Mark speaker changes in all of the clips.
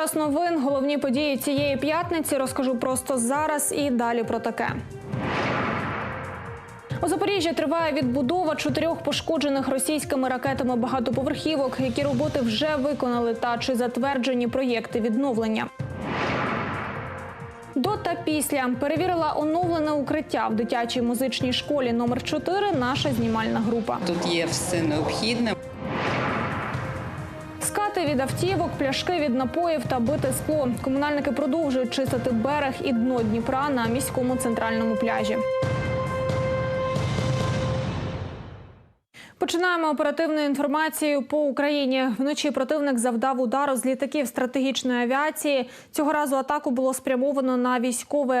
Speaker 1: час новин. Головні події цієї п'ятниці розкажу просто зараз і далі про таке. У Запоріжжі триває відбудова чотирьох пошкоджених російськими ракетами багатоповерхівок, які роботи вже виконали та чи затверджені проєкти відновлення. До та після перевірила оновлене укриття в дитячій музичній школі номер 4 наша знімальна група.
Speaker 2: Тут є все необхідне.
Speaker 1: Скати від автівок, пляшки від напоїв та бите скло. Комунальники продовжують чистити берег і дно Дніпра на міському центральному пляжі. Починаємо оперативною інформацією по Україні. Вночі противник завдав удару з літаків стратегічної авіації. Цього разу атаку було спрямовано на військовий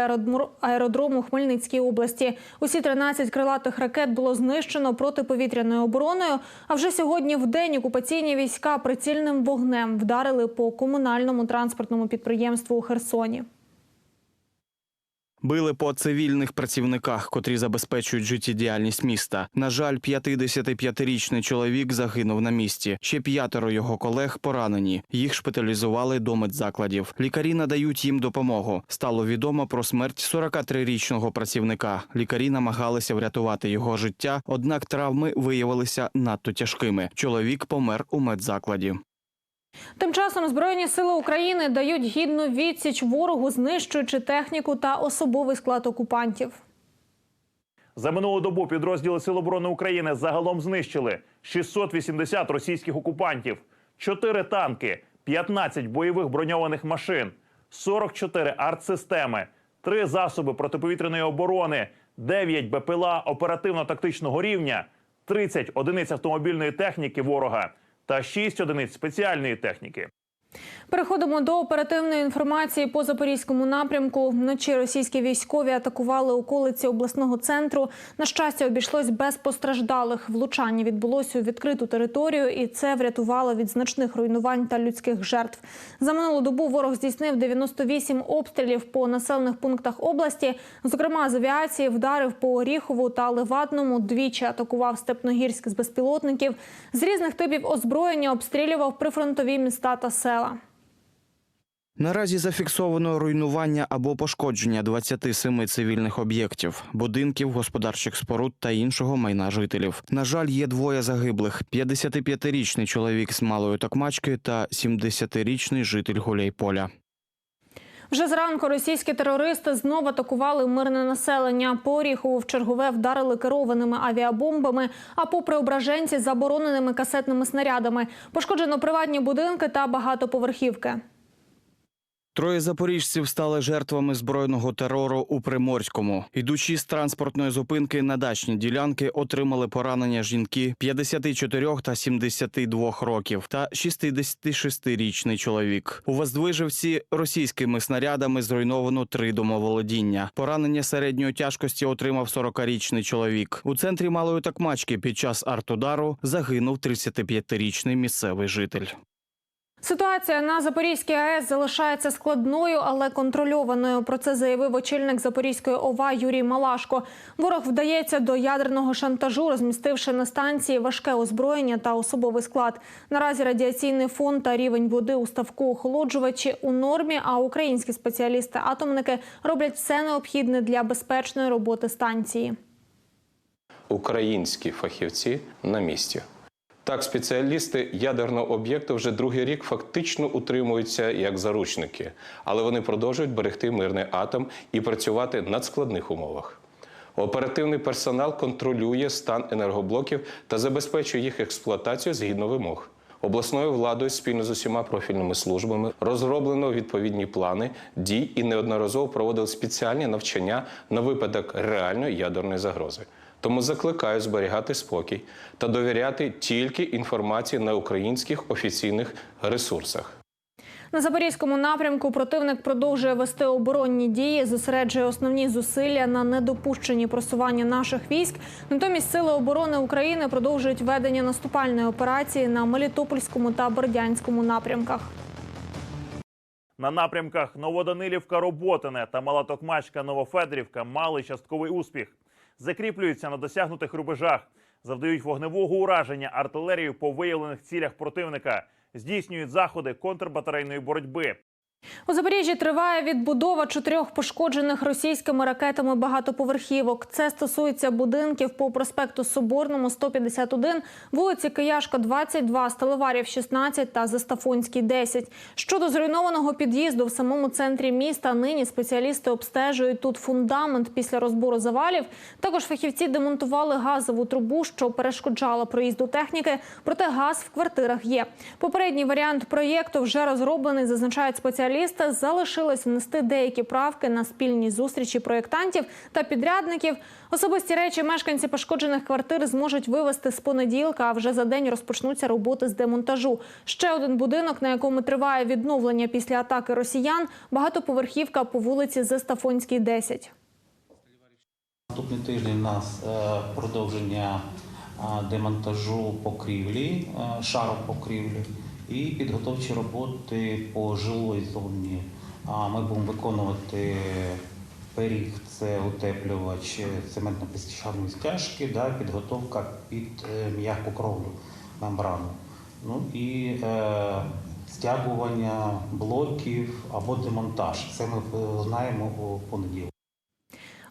Speaker 1: аеродром у Хмельницькій області. Усі 13 крилатих ракет було знищено протиповітряною обороною. А вже сьогодні в день окупаційні війська прицільним вогнем вдарили по комунальному транспортному підприємству у Херсоні.
Speaker 3: Били по цивільних працівниках, котрі забезпечують життєдіяльність міста. На жаль, 55-річний чоловік загинув на місці. Ще п'ятеро його колег поранені. Їх шпиталізували до медзакладів. Лікарі надають їм допомогу. Стало відомо про смерть 43-річного працівника. Лікарі намагалися врятувати його життя, однак травми виявилися надто тяжкими. Чоловік помер у медзакладі.
Speaker 1: Тим часом Збройні сили України дають гідну відсіч ворогу, знищуючи техніку та особовий склад окупантів.
Speaker 4: За минулу добу підрозділи Сил оборони України загалом знищили 680 російських окупантів, 4 танки, 15 бойових броньованих машин, 44 артсистеми, 3 засоби протиповітряної оборони, 9 БПЛА оперативно-тактичного рівня, 30 одиниць автомобільної техніки ворога та 6 одиниць спеціальної техніки.
Speaker 1: Переходимо до оперативної інформації по запорізькому напрямку. Вночі російські військові атакували околиці обласного центру. На щастя, обійшлось без постраждалих. Влучання відбулося у відкриту територію, і це врятувало від значних руйнувань та людських жертв. За минулу добу ворог здійснив 98 обстрілів по населених пунктах області. Зокрема, з авіації вдарив по Оріхову та Левадному. Двічі атакував Степногірськ з безпілотників. З різних типів озброєння обстрілював прифронтові міста та села.
Speaker 3: Наразі зафіксовано руйнування або пошкодження 27 цивільних об'єктів, будинків, господарчих споруд та іншого майна жителів. На жаль, є двоє загиблих: 55-річний чоловік з малої токмачки та 70-річний житель Гуляйполя.
Speaker 1: Вже зранку російські терористи знову атакували мирне населення. По Оріхову в чергове вдарили керованими авіабомбами, а по Преображенці – забороненими касетними снарядами. Пошкоджено приватні будинки та багатоповерхівки.
Speaker 3: Троє запоріжців стали жертвами збройного терору у Приморському. Ідучи з транспортної зупинки на дачні ділянки, отримали поранення жінки 54 та 72 років та 66-річний чоловік. У Воздвижівці російськими снарядами зруйновано три домоволодіння. Поранення середньої тяжкості отримав 40-річний чоловік. У центрі малої такмачки під час артудару загинув 35-річний місцевий житель.
Speaker 1: Ситуація на Запорізькій АЕС залишається складною, але контрольованою. Про це заявив очільник Запорізької ОВА Юрій Малашко. Ворог вдається до ядерного шантажу, розмістивши на станції важке озброєння та особовий склад. Наразі радіаційний фон та рівень води у ставку охолоджувачі у нормі. А українські спеціалісти-атомники роблять все необхідне для безпечної роботи станції.
Speaker 5: українські фахівці на місці. Так, спеціалісти ядерного об'єкту вже другий рік фактично утримуються як заручники, але вони продовжують берегти мирний атом і працювати в надскладних умовах. Оперативний персонал контролює стан енергоблоків та забезпечує їх експлуатацію згідно вимог. Обласною владою спільно з усіма профільними службами розроблено відповідні плани дій і неодноразово проводили спеціальні навчання на випадок реальної ядерної загрози. Тому закликаю зберігати спокій та довіряти тільки інформації на українських офіційних ресурсах.
Speaker 1: На запорізькому напрямку противник продовжує вести оборонні дії, зосереджує основні зусилля на недопущенні просування наших військ. Натомість сили оборони України продовжують ведення наступальної операції на Мелітопольському та Бердянському напрямках.
Speaker 4: На напрямках Новоданилівка, Роботине та Малатокмачка, Новофедрівка мали частковий успіх. Закріплюються на досягнутих рубежах, завдають вогневого ураження артилерію по виявлених цілях противника, здійснюють заходи контрбатарейної боротьби.
Speaker 1: У Запоріжжі триває відбудова чотирьох пошкоджених російськими ракетами багатоповерхівок. Це стосується будинків по проспекту Соборному 151, вулиці Кияшка 22, Сталеварів 16 та Застафонський 10. Щодо зруйнованого під'їзду в самому центрі міста, нині спеціалісти обстежують тут фундамент після розбору завалів. Також фахівці демонтували газову трубу, що перешкоджала проїзду техніки. Проте газ в квартирах є. Попередній варіант проєкту вже розроблений, зазначають спеціалісти. Залишилось внести деякі правки на спільні зустрічі проєктантів та підрядників. Особисті речі мешканці пошкоджених квартир зможуть вивезти з понеділка, а вже за день розпочнуться роботи з демонтажу. Ще один будинок, на якому триває відновлення після атаки росіян, багатоповерхівка по вулиці Зестафонській, 10.
Speaker 6: Наступний тиждень у нас е, продовження е, демонтажу покрівлі, е, шару покрівлі і підготовчі роботи по жилої зоні. А Ми будемо виконувати пиріг, це утеплювач цементно-піщаної стяжки, да, підготовка під е, м'яку кровлю мембрану. Ну і е, стягування блоків або демонтаж. Це ми е, знаємо у понеділок.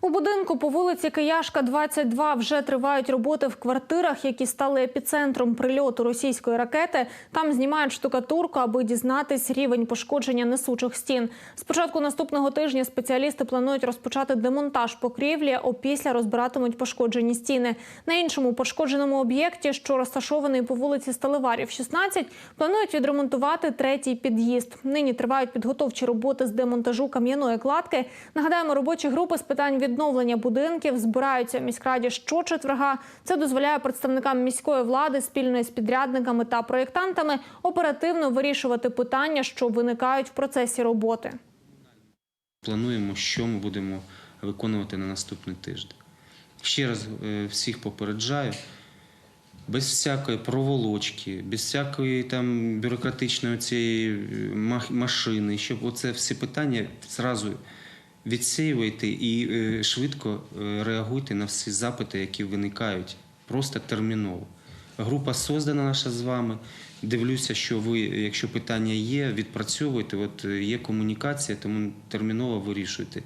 Speaker 1: У будинку по вулиці Кияшка, 22 вже тривають роботи в квартирах, які стали епіцентром прильоту російської ракети. Там знімають штукатурку, аби дізнатись рівень пошкодження несучих стін. З початку наступного тижня спеціалісти планують розпочати демонтаж покрівлі, опісля розбиратимуть пошкоджені стіни. На іншому пошкодженому об'єкті, що розташований по вулиці Сталеварів, 16, планують відремонтувати третій під'їзд. Нині тривають підготовчі роботи з демонтажу кам'яної кладки. Нагадаємо, робочі групи з питань відновлення будинків збираються в міськраді щочетверга. Це дозволяє представникам міської влади спільно з підрядниками та проєктантами оперативно вирішувати питання, що виникають в процесі роботи.
Speaker 7: Плануємо, що ми будемо виконувати на наступний тиждень. Ще раз е, всіх попереджаю, без всякої проволочки, без всякої там бюрократичної цієї е, машини, щоб оце всі питання зразу відсіювайте і е, швидко е, реагуйте на всі запити, які виникають, просто терміново. Група создана наша з вами. Дивлюся, що ви, якщо питання є, відпрацьовуйте. От е, є комунікація, тому терміново вирішуйте.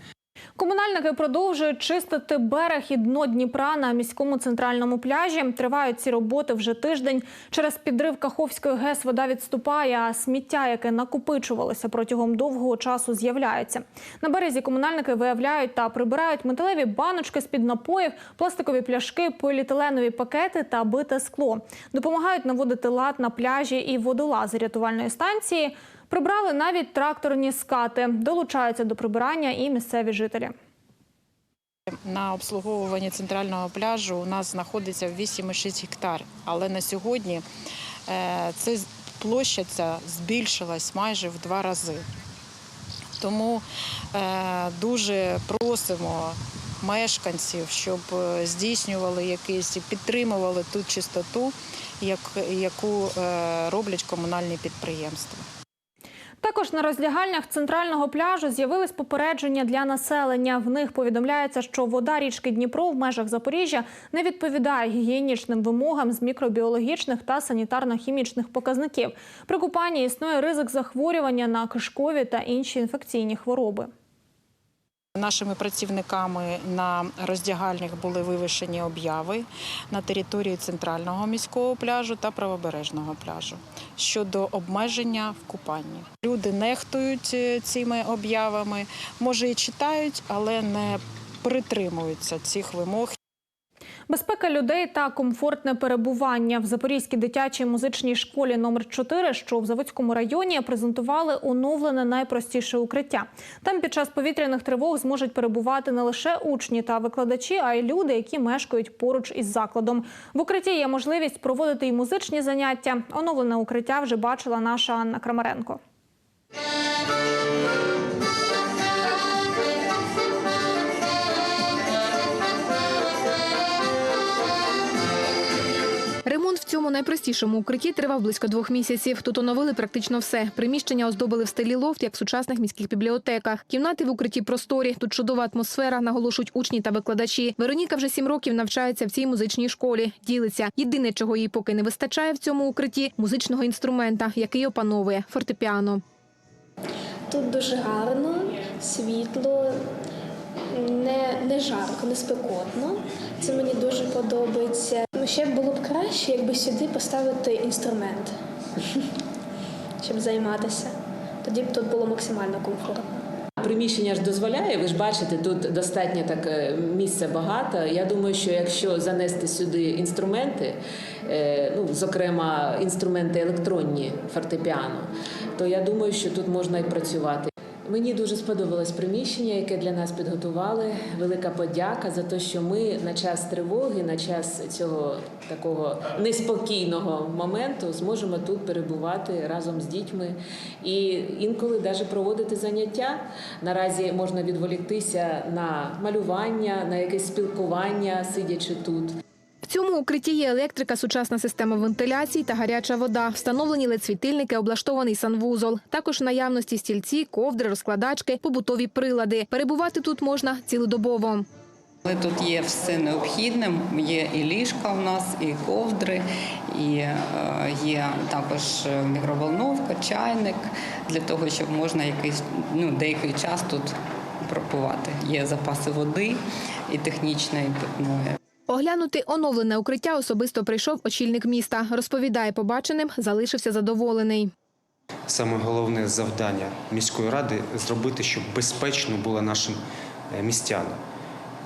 Speaker 1: Комунальники продовжують чистити берег і дно Дніпра на міському центральному пляжі. Тривають ці роботи вже тиждень. Через підрив Каховської ГЕС вода відступає, а сміття, яке накопичувалося протягом довгого часу, з'являється. На березі комунальники виявляють та прибирають металеві баночки з-під напоїв, пластикові пляшки, поліетиленові пакети та бите скло. Допомагають наводити лад на пляжі і водолази рятувальної станції. Прибрали навіть тракторні скати. Долучаються до прибирання і місцеві жителі.
Speaker 8: На обслуговуванні центрального пляжу у нас знаходиться 8,6 гектар, але на сьогодні е, це площа ця збільшилась майже в два рази. Тому е, дуже просимо мешканців, щоб е, здійснювали якісь підтримували ту чистоту, яку роблять комунальні підприємства.
Speaker 1: Також на розлягальнях центрального пляжу з'явились попередження для населення. В них повідомляється, що вода річки Дніпро в межах Запоріжжя не відповідає гігієнічним вимогам з мікробіологічних та санітарно-хімічних показників. При купанні існує ризик захворювання на кишкові та інші інфекційні хвороби.
Speaker 8: Нашими працівниками на роздягальнях були вивішені обяви на території центрального міського пляжу та правобережного пляжу щодо обмеження в купанні. Люди нехтують е, цими об'явами, може і читають, але не притримуються цих вимог.
Speaker 1: Безпека людей та комфортне перебування в Запорізькій дитячій музичній школі номер 4 що в Заводському районі, презентували оновлене найпростіше укриття. Там під час повітряних тривог зможуть перебувати не лише учні та викладачі, а й люди, які мешкають поруч із закладом. В укритті є можливість проводити і музичні заняття. Оновлене укриття вже бачила наша Анна Крамаренко.
Speaker 9: Цьому найпростішому укритті тривав близько двох місяців. Тут оновили практично все. Приміщення оздобили в стилі лофт, як в сучасних міських бібліотеках. Кімнати в укритті просторі. Тут чудова атмосфера, наголошують учні та викладачі. Вероніка вже сім років навчається в цій музичній школі. Ділиться. Єдине, чого їй поки не вистачає в цьому укритті музичного інструмента, який опановує фортепіано.
Speaker 10: Тут дуже гарно, світло, не, не жарко, не спекотно. Це мені дуже подобається. Ну, ще було б краще, якби сюди поставити інструмент, щоб займатися. Тоді б тут було максимально комфортно.
Speaker 11: Приміщення ж дозволяє, ви ж бачите, тут достатньо так е, місця багато. Я думаю, що якщо занести сюди інструменти, е, ну зокрема інструменти електронні фортепіано, то я думаю, що тут можна і працювати. Мені дуже сподобалось приміщення, яке для нас підготували. Велика подяка за те, що ми на час тривоги, на час цього такого неспокійного моменту зможемо тут перебувати разом з дітьми і інколи навіть проводити заняття. Наразі можна відволіктися на малювання, на якесь спілкування, сидячи тут.
Speaker 9: Цьому укритті є електрика, сучасна система вентиляції та гаряча вода. Встановлені ледсвітильники, облаштований санвузол. Також в наявності стільці, ковдри, розкладачки, побутові прилади. Перебувати тут можна цілодобово.
Speaker 2: Але тут є все необхідне. Є і ліжка у нас, і ковдри, і е, є також е, мікроволновка, чайник для того, щоб можна якийсь ну, деякий час тут пропивати. Є запаси води і технічної, питної.
Speaker 9: Оглянути оновлене укриття особисто прийшов очільник міста. Розповідає, побаченим залишився задоволений.
Speaker 7: Саме головне завдання міської ради зробити, щоб безпечно було нашим е, містянам.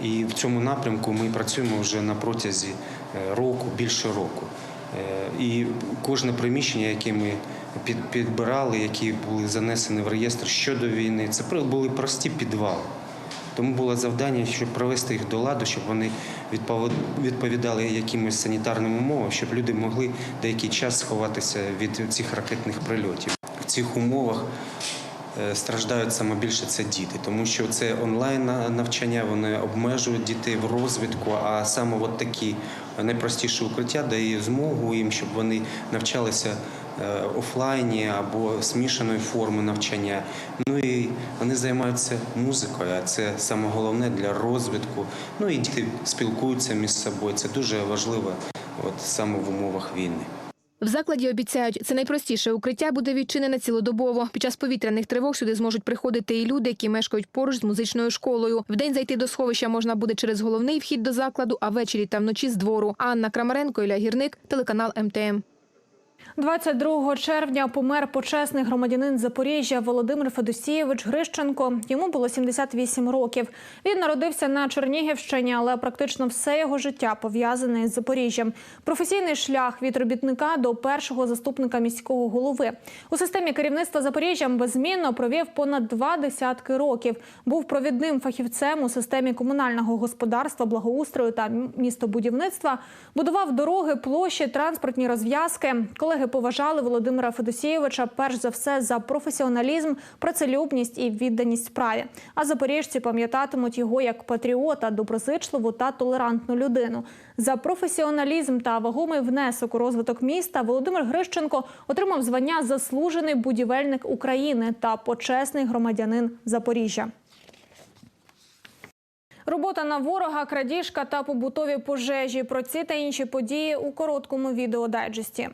Speaker 7: І в цьому напрямку ми працюємо вже на протязі е, року, більше року. Е, І кожне приміщення, яке ми підбирали, які були занесені в реєстр щодо війни, це були прості підвали. Тому було завдання, щоб привести їх до ладу, щоб вони відпов- відповідали якимось санітарним умовам, щоб люди могли деякий час сховатися від цих ракетних прильотів. В цих умовах е, страждають саме більше це діти, тому що це онлайн навчання, вони обмежують дітей в розвитку, а саме от такі найпростіші укриття дає змогу їм, щоб вони навчалися офлайні або змішаної форми навчання. Ну і вони займаються музикою, а це саме головне для розвитку. Ну і діти спілкуються між собою. Це дуже важливо, от саме в умовах війни.
Speaker 9: В закладі обіцяють, це найпростіше укриття буде відчинене цілодобово. Під час повітряних тривог сюди зможуть приходити і люди, які мешкають поруч з музичною школою. Вдень зайти до сховища можна буде через головний вхід до закладу, а ввечері та вночі з двору. Анна Крамаренко, Ілля Гірник, телеканал МТМ.
Speaker 1: 22 червня помер почесний громадянин Запоріжжя Володимир Федосійович Грищенко. Йому було 78 років. Він народився на Чернігівщині, але практично все його життя пов'язане з Запоріжжям. Професійний шлях від робітника до першого заступника міського голови у системі керівництва Запоріжжям беззмінно провів понад два десятки років. Був провідним фахівцем у системі комунального господарства, благоустрою та містобудівництва. Будував дороги, площі, транспортні розв'язки. Колеги поважали Володимира Федосійовича перш за все за професіоналізм, працелюбність і відданість справі. А запоріжці пам'ятатимуть його як патріота, доброзичливу та толерантну людину. За професіоналізм та вагомий внесок у розвиток міста Володимир Грищенко отримав звання заслужений будівельник України та почесний громадянин Запоріжжя. Робота на ворога, крадіжка та побутові пожежі. Про ці та інші події у короткому відеодайджесті.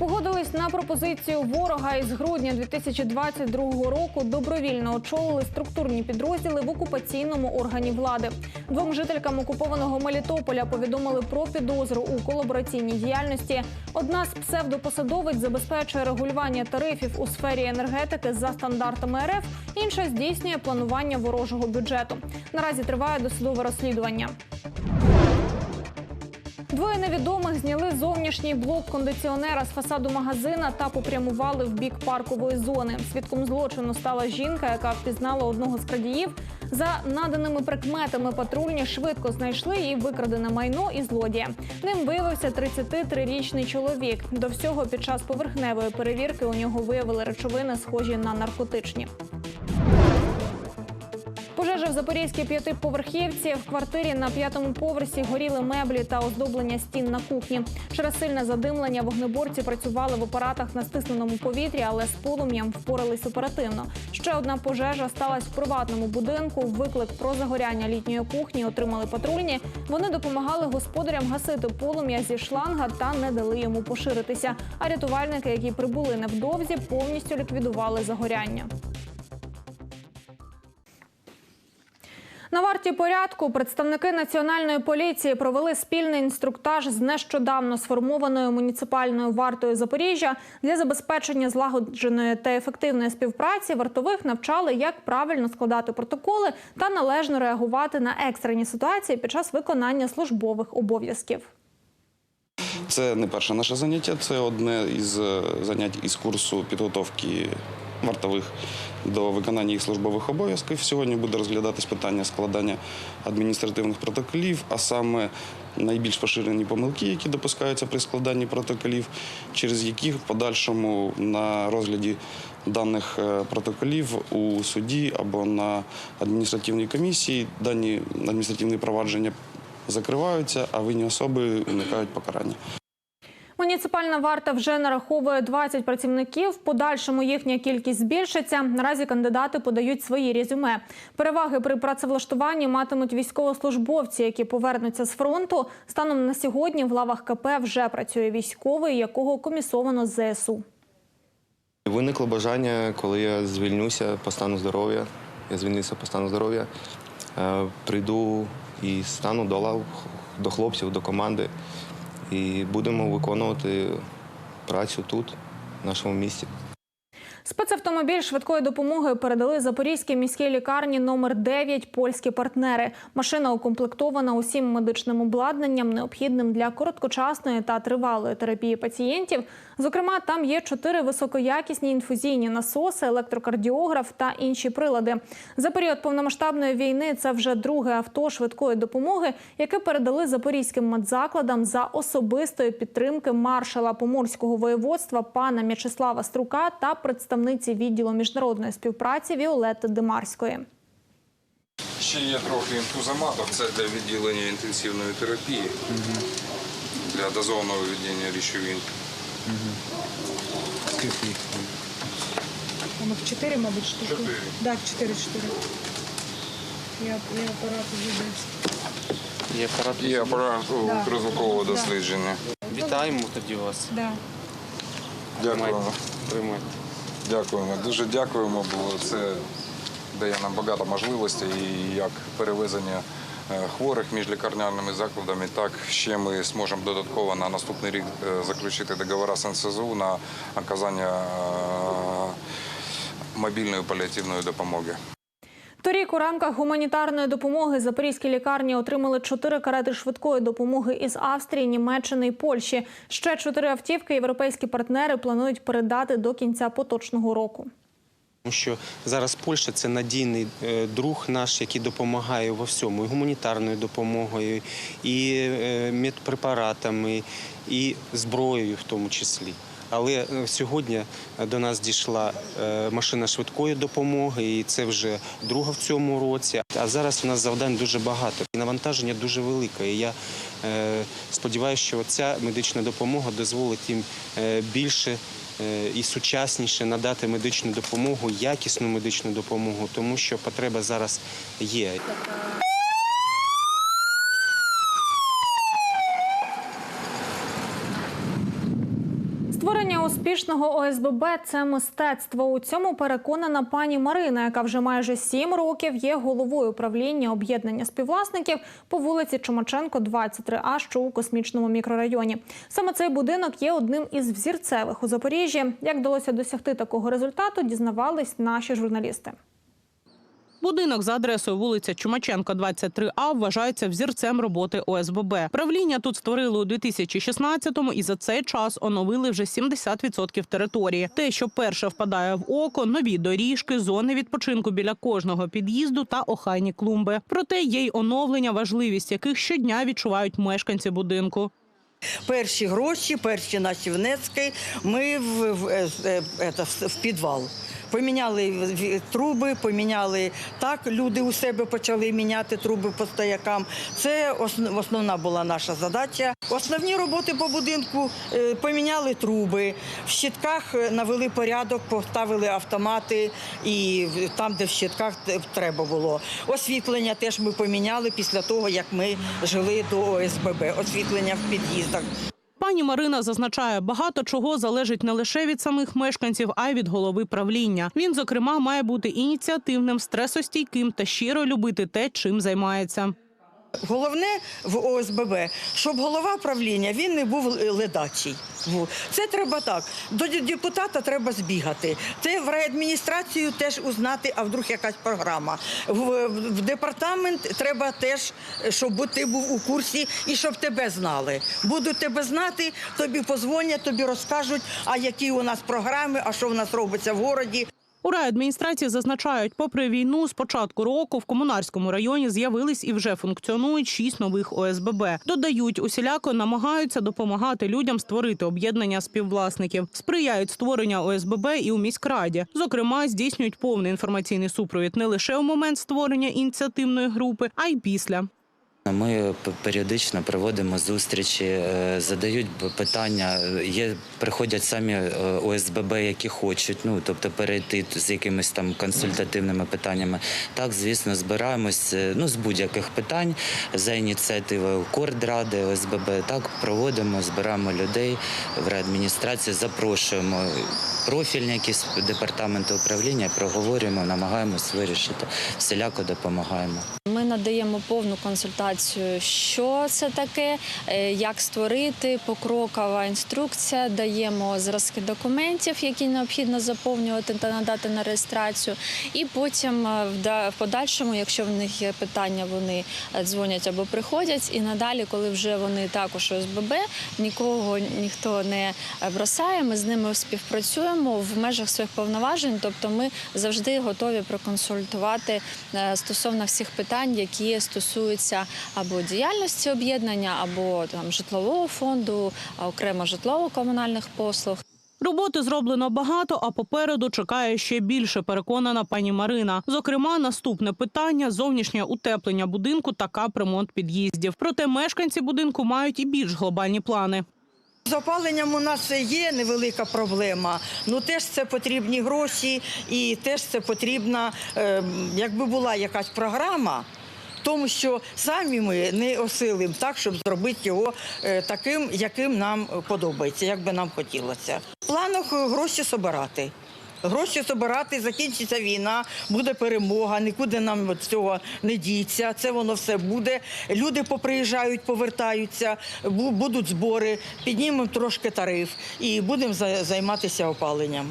Speaker 1: Погодились на пропозицію ворога із грудня 2022 року. Добровільно очолили структурні підрозділи в окупаційному органі влади. Двом жителькам окупованого Мелітополя повідомили про підозру у колабораційній діяльності. Одна з псевдопосадовиць забезпечує регулювання тарифів у сфері енергетики за стандартами РФ. Інша здійснює планування ворожого бюджету. Наразі триває досудове розслідування. Двоє невідомих зняли зовнішній блок кондиціонера з фасаду магазина та попрямували в бік паркової зони. Свідком злочину стала жінка, яка впізнала одного з крадіїв. За наданими прикметами патрульні швидко знайшли її викрадене майно і злодія. Ним виявився 33-річний чоловік. До всього під час поверхневої перевірки у нього виявили речовини, схожі на наркотичні. В запорізькій п'ятиповерхівці в квартирі на п'ятому поверсі горіли меблі та оздоблення стін на кухні. Через сильне задимлення вогнеборці працювали в апаратах на стисненому повітрі, але з полум'ям впорались оперативно. Ще одна пожежа сталася в приватному будинку. Виклик про загоряння літньої кухні отримали патрульні. Вони допомагали господарям гасити полум'я зі шланга та не дали йому поширитися. А рятувальники, які прибули невдовзі, повністю ліквідували загоряння. На варті порядку представники національної поліції провели спільний інструктаж з нещодавно сформованою муніципальною вартою Запоріжжя для забезпечення злагодженої та ефективної співпраці. Вартових навчали, як правильно складати протоколи та належно реагувати на екстрені ситуації під час виконання службових обов'язків.
Speaker 12: Це не перше наше заняття, це одне із е, занять із курсу підготовки вартових до виконання їх службових обов'язків. Сьогодні буде розглядатись питання складання адміністративних протоколів, а саме найбільш поширені помилки, які допускаються при складанні протоколів, через які в подальшому на розгляді даних е, протоколів у суді або на адміністративній комісії дані адміністративні провадження закриваються, а винні особи уникають покарання.
Speaker 1: Муніципальна варта вже нараховує 20 працівників. В подальшому їхня кількість збільшиться. Наразі кандидати подають свої резюме. Переваги при працевлаштуванні матимуть військовослужбовці, які повернуться з фронту. Станом на сьогодні в лавах КП вже працює військовий, якого комісовано з ЗСУ.
Speaker 13: Виникло бажання, коли я звільнюся по стану здоров'я. Я звільнився по стану здоров'я. е, Прийду і стану до лав, до хлопців, до команди. І будемо виконувати працю тут, в нашому місті.
Speaker 1: Спецавтомобіль швидкої допомоги передали Запорізькій міській лікарні номер 9 польські партнери. Машина укомплектована усім медичним обладнанням, необхідним для короткочасної та тривалої терапії пацієнтів. Зокрема, там є чотири високоякісні інфузійні насоси, електрокардіограф та інші прилади. За період повномасштабної війни це вже друге авто швидкої допомоги, яке передали запорізьким медзакладам за особистої підтримки маршала поморського воєводства пана М'ячеслава Струка та представниці відділу міжнародної співпраці Віолетти Демарської.
Speaker 14: Ще є трохи інфузоматів, це для відділення інтенсивної терапії, для дозованого відділення речовин.
Speaker 15: Там їх чотири, мабуть, штуки.
Speaker 14: Чотири.
Speaker 15: Так, чотири, чотири. І, ап- і апарат вже
Speaker 7: Є апарат.
Speaker 14: І апарат
Speaker 15: Да.
Speaker 14: ультразвукового дослідження.
Speaker 7: Вітаємо тоді вас.
Speaker 15: Да.
Speaker 14: Дякуємо.
Speaker 7: Тримайте.
Speaker 14: Дякуємо. Дуже дякуємо, бо це дає нам багато можливостей як перевезення е, хворих між лікарняними закладами, так ще ми зможемо додатково на наступний рік е, заключити договори з НСЗУ на оказання е, мобільної паліативної допомоги.
Speaker 1: Торік у рамках гуманітарної допомоги запорізькі лікарні отримали чотири карети швидкої допомоги із Австрії, Німеччини і Польщі. Ще чотири автівки європейські партнери планують передати до кінця поточного року.
Speaker 7: Тому що зараз Польща це надійний е, друг наш, який допомагає во всьому, і гуманітарною допомогою, і е, медпрепаратами, і зброєю в тому числі. Але е, сьогодні до нас дійшла е, машина швидкої допомоги, і це вже друга в цьому році. А зараз у нас завдань дуже багато. І навантаження дуже велике. І я е, сподіваюся, що ця медична допомога дозволить їм е, більше е, і сучасніше надати медичну допомогу, якісну медичну допомогу, тому що потреба зараз є.
Speaker 1: Створення успішного ОСББ це мистецтво. У цьому переконана пані Марина, яка вже майже сім років є головою управління об'єднання співвласників по вулиці Чумаченко, 23А, що у космічному мікрорайоні. Саме цей будинок є одним із взірцевих у Запоріжжі. Як вдалося досягти такого результату, дізнавались наші журналісти.
Speaker 16: Будинок за адресою вулиця Чумаченко, 23А вважається взірцем роботи ОСББ. Правління тут створили у 2016-му і за цей час оновили вже 70% території. Те, що перше впадає в око, нові доріжки, зони відпочинку біля кожного під'їзду та охайні клумби. Проте є й оновлення, важливість яких щодня відчувають мешканці будинку.
Speaker 17: Перші гроші, перші наші внески ми в, в, е, е, в- в підвал. Поміняли труби, поміняли так. Люди у себе почали міняти труби по стоякам. Це основ- основна була наша задача. Основні роботи по будинку е, поміняли труби. В щитках е, навели порядок, поставили автомати і там, де в щитках треба було. Освітлення теж ми поміняли після того, як ми жили до ОСББ. Освітлення в під'їздах.
Speaker 16: Пані Марина зазначає, багато чого залежить не лише від самих мешканців, а й від голови правління. Він, зокрема, має бути ініціативним, стресостійким та щиро любити те, чим займається.
Speaker 17: Головне в ОСББ, щоб голова правління він не був ледачий. Це треба так. До депутата треба збігати. Це в райадміністрацію теж узнати, а вдруг якась програма. В, в департамент треба теж, щоб ти був у курсі і щоб тебе знали. Будуть тебе знати, тобі позвонять, тобі розкажуть, а які у нас програми, а що в нас робиться в городі.
Speaker 16: У райадміністрації зазначають, попри війну, з початку року в комунарському районі з'явились і вже функціонують шість нових ОСББ. Додають, усіляко намагаються допомагати людям створити об'єднання співвласників, сприяють створення ОСББ і у міськраді. Зокрема, здійснюють повний інформаційний супровід не лише у момент створення ініціативної групи, а й після.
Speaker 18: Ми періодично проводимо зустрічі, е, задають питання. е, Є приходять самі е, ОСББ, які хочуть, ну тобто перейти з якимись там консультативними питаннями. Так, звісно, збираємось ну з будь-яких питань за ініціативою Кордради, ОСББ. Так проводимо, збираємо людей в реадміністрацію, запрошуємо профільні якісь департаменти управління, проговорюємо, намагаємось вирішити. Всіляко допомагаємо.
Speaker 19: Надаємо повну консультацію, що це таке, е, як створити, покрокова інструкція, даємо зразки документів, які необхідно заповнювати та надати на реєстрацію. І потім е, в подальшому, якщо в них є питання, вони е, дзвонять або приходять. І надалі, коли вже вони також ОСББ, нікого ніхто не бросає. Ми з ними співпрацюємо в межах своїх повноважень. Тобто, ми завжди готові проконсультувати стосовно всіх питань, які стосуються або діяльності об'єднання, або там житлового фонду, а окремо житлово-комунальних послуг.
Speaker 16: Роботи зроблено багато, а попереду чекає ще більше. Переконана пані Марина. Зокрема, наступне питання зовнішнє утеплення будинку та капремонт під'їздів. Проте мешканці будинку мають і більш глобальні плани.
Speaker 17: З опаленням у нас є невелика проблема. Ну теж це потрібні гроші, і теж це потрібна, е, якби була якась програма. Тому що самі ми не осилимо так, щоб зробити його е, таким, яким нам подобається, як би нам хотілося. В планах гроші збирати. Гроші збирати, закінчиться війна, буде перемога, нікуди нам від цього не діться. Це воно все буде. Люди поприїжджають, повертаються, бу- будуть збори, піднімемо трошки тариф і будемо за- займатися опаленням.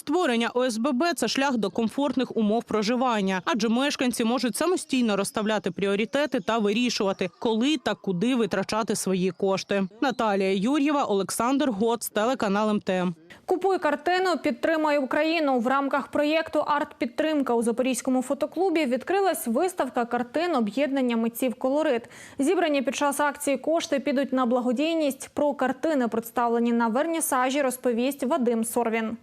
Speaker 16: Створення ОСББ – це шлях до комфортних умов проживання, адже мешканці можуть самостійно розставляти пріоритети та вирішувати, коли та куди витрачати свої кошти. Наталія Юр'єва, Олександр Гоц, телеканал МТМ.
Speaker 1: Купуй картину, підтримай Україну. В рамках проєкту Арт-підтримка у Запорізькому фотоклубі відкрилась виставка картин об'єднання митців колорит. Зібрані під час акції кошти підуть на благодійність. Про картини, представлені на вернісажі, розповість Вадим Сорвін.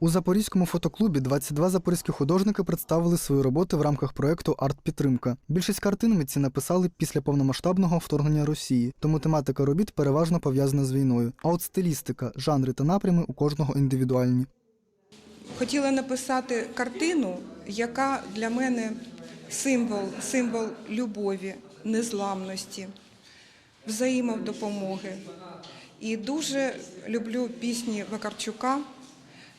Speaker 20: У Запорізькому фотоклубі 22 запорізькі художники представили свої роботи в рамках проекту Арт-підтримка. Більшість картин митці написали після повномасштабного вторгнення Росії, тому тематика робіт переважно пов'язана з війною. А от стилістика, жанри та напрями у кожного індивідуальні.
Speaker 15: Хотіла написати картину, яка для мене символ, символ любові, незламності, взаємодопомоги. І дуже люблю пісні Вакарчука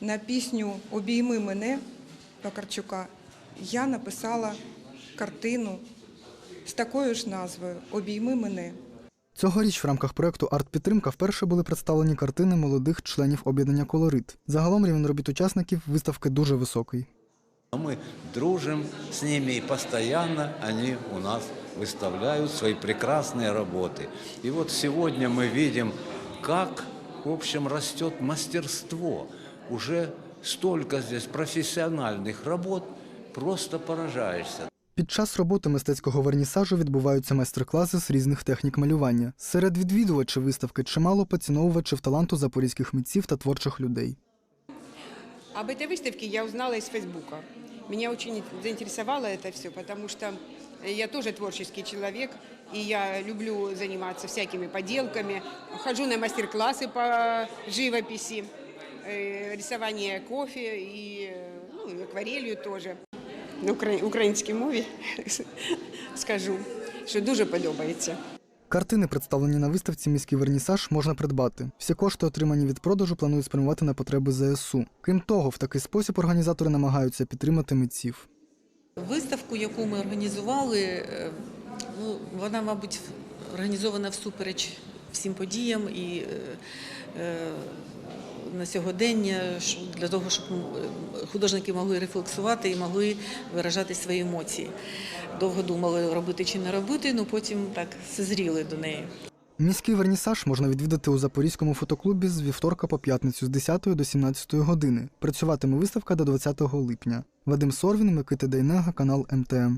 Speaker 15: На пісню Обійми мене Вакарчука я написала картину з такою ж назвою Обійми мене.
Speaker 20: Цьогоріч в рамках проекту Арт-підтримка вперше були представлені картини молодих членів об'єднання Колорит. Загалом рівень робіт учасників виставки дуже високий.
Speaker 21: Мы дружим с ними и постоянно они у нас выставляют свои прекрасные работы. И вот сегодня мы видим, как, в общем, растет мастерство. Уже столько здесь профессиональных работ, просто поражаешься.
Speaker 20: Під час роботи мистецького вернісажу відбуваються майстер-класи з різних технік малювання. Серед відвідувачів виставки чимало поціновувачів таланту запорізьких митців та творчих людей.
Speaker 22: Об этой выставке я узнала из Фейсбука. Меня очень заинтересовало это все, потому что я тоже творческий человек, и я люблю заниматься всякими поделками. Хожу на мастер-классы по живописи, э, рисование кофе и ну, акварелью тоже. На укра- українській мові скажу, що дуже подобається.
Speaker 20: Картини, представлені на виставці Міський вернісаж, можна придбати. Всі кошти, отримані від продажу, планують спрямувати на потреби ЗСУ. Крім того, в такий спосіб організатори намагаються підтримати митців.
Speaker 23: Виставку, яку ми організували, е, ну, вона, мабуть, організована всупереч всім подіям і е, е, на сьогодення для того, щоб художники могли рефлексувати і могли виражати свої емоції. Довго думали, робити чи не робити, ну потім так зріли до неї.
Speaker 20: Міський вернісаж можна відвідати у Запорізькому фотоклубі з вівторка по п'ятницю з 10 до 17 години. Працюватиме виставка до 20 липня. Вадим Сорвін, Микита Дайнега, канал МТМ.